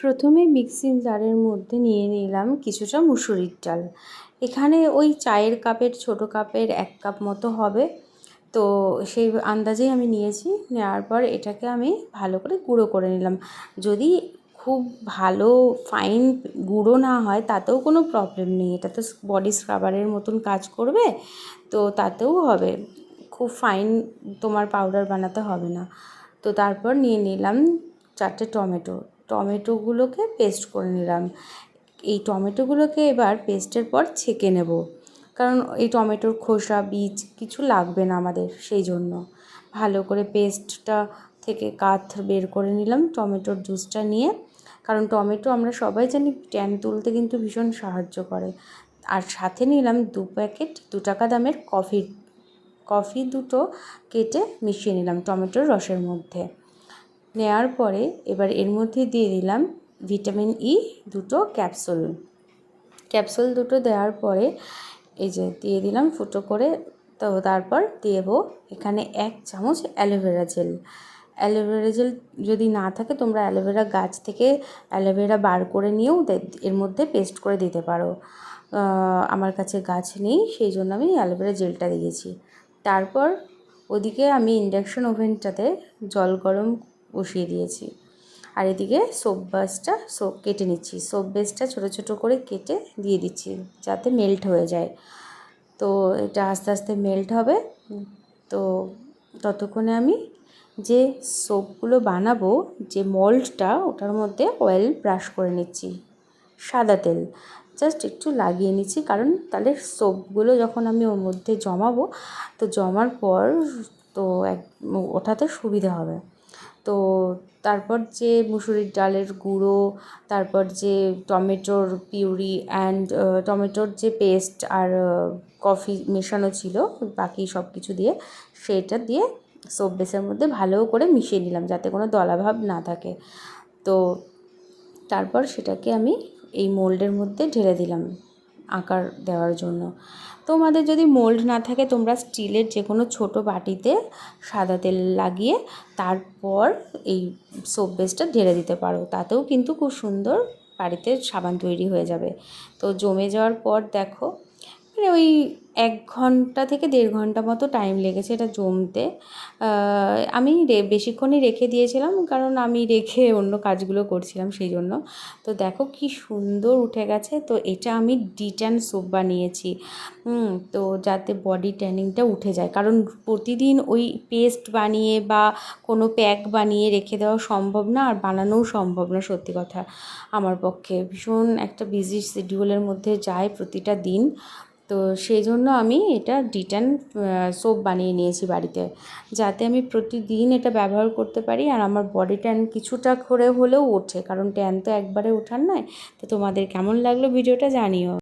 প্রথমে মিক্সিং জারের মধ্যে নিয়ে নিলাম কিছুটা মুসুরির ডাল। এখানে ওই চায়ের কাপের ছোট কাপের এক কাপ মতো হবে। তো সেই আন্দাজেই আমি নিয়েছি, নেওয়ার পর এটাকে আমি ভালো করে গুঁড়ো করে নিলাম। যদি খুব ভালো ফাইন গুঁড়ো না হয়, তাতেও কোনো প্রবলেম নেই। এটা তো বডি স্ক্রাবারের মতন কাজ করবে, তো তাতেও হবে। খুব ফাইন তোমার পাউডার বানাতে হবে না। তো তারপর নিয়ে নিলাম চারটে টমেটো। টমেটোগুলোকে পেস্ট করে নিলাম। এই টমেটোগুলোকে এবার পেস্টের পর ছেঁকে নেব। কারণ এই টমেটোর খোসা, বীজ কিছু লাগবে না আমাদের সেই জন্য। ভালো করে পেস্টটা থেকে কাঠ বের করে নিলাম টমেটোর জুসটা নিয়ে। কারণ টমেটো আমরা সবাই জানি ট্যান তুলতে কিন্তু ভীষণ সাহায্য করে। আর সাথে নিলাম দু প্যাকেট দু টাকা দামের কফি কফি দুটো কেটে মিশিয়ে নিলাম টমেটোর রসের মধ্যে। নেওয়ার পরে এবার এর মধ্যে দিয়ে দিলাম ভিটামিন ই দুটো ক্যাপসুল। ক্যাপসুল দুটো দেওয়ার পরে এই যে দিয়ে দিলাম ফুটো করে, তো তারপর দেবো এখানে এক চামচ অ্যালোভেরা জেল। অ্যালোভেরা জেল যদি না থাকে তোমরা অ্যালোভেরা গাছ থেকে অ্যালোভেরা বার করে নিয়েও এর মধ্যে পেস্ট করে দিতে পারো। আমার কাছে গাছ নেই, সেই জন্য আমি অ্যালোভেরা জেলটা দিয়েছি। তারপর ওদিকে আমি ইন্ডাকশন ওভেনটাতে জল গরম বসিয়ে দিয়েছি। আর এদিকে সোপ বাসটা সোপ কেটে নিচ্ছি। সোপ বেসটা ছোটো ছোটো করে কেটে দিয়ে দিচ্ছি যাতে মেল্ট হয়ে যায়। তো এটা আস্তে আস্তে মেল্ট হবে। তো ততক্ষণে আমি যে সোপগুলো বানাবো, যে মল্টটা ওটার মধ্যে অয়েল ব্রাশ করে নিচ্ছি। সাদা তেল। জাস্ট একটু লাগিয়ে নিচ্ছি কারণ তাহলে সোপগুলো যখন আমি ওর মধ্যে জমাবো, তো জমার পর তো এক, ওঠাতে সুবিধা হবে। তো তারপর যে মুসুরির ডালের গুঁড়ো, তারপর যে টমেটোর পিউরি অ্যান্ড টমেটোর যে পেস্ট আর কফি মেশানো ছিল, বাকি সব কিছু দিয়ে সেটা দিয়ে সোপ বেসের মধ্যে ভালো করে মিশিয়ে নিলাম যাতে কোনো দলাভাব না থাকে। তো তারপর সেটাকে আমি এই মোল্ডের মধ্যে ঢেলে দিলাম। আকার দেওয়ার জন্য। তোমাদের যদি মোল্ড না থাকে, তোমরা স্টিলের যে কোনো ছোটো বাটিতে সাদা তেল লাগিয়ে তারপর এই সোপ বেসটা ঢেলে দিতে পারো। তাতেও কিন্তু খুব সুন্দর বাড়িতে সাবান তৈরি হয়ে যাবে। তো জমে যাওয়ার পর দেখো মানে ওই এক ঘণ্টা থেকে দেড় ঘণ্টা মতো টাইম লেগেছে এটা জমতে। আমি বেশিক্ষণই রেখে দিয়েছিলাম কারণ আমি রেখে অন্য কাজগুলো করছিলাম সেই জন্য তো দেখো কি সুন্দর উঠে গেছে। তো এটা আমি ডিট্যান স্যুপ বানিয়েছি। তো যাতে বডি ট্যানিংটা উঠে যায়। কারণ প্রতিদিন ওই পেস্ট বানিয়ে বা কোনো প্যাক বানিয়ে রেখে দেওয়া সম্ভব না আর বানানোও সম্ভব না, সত্যি কথা। আমার পক্ষে ভীষণ একটা বিজি শিডিউলের মধ্যে যায় প্রতিটা দিন। তো সেই জন্য আমি এটা ডিটান সোপ বানিয়ে নিয়েছি বাড়িতে। যাতে আমি প্রতিদিন এটা ব্যবহার করতে পারি আর আমার বডি ট্যান কিছুটা করে হলেও ওঠে, কারণ ট্যান তো একবারে ওঠার নয়। তো তোমাদের কেমন লাগল ভিডিওটা জানিও।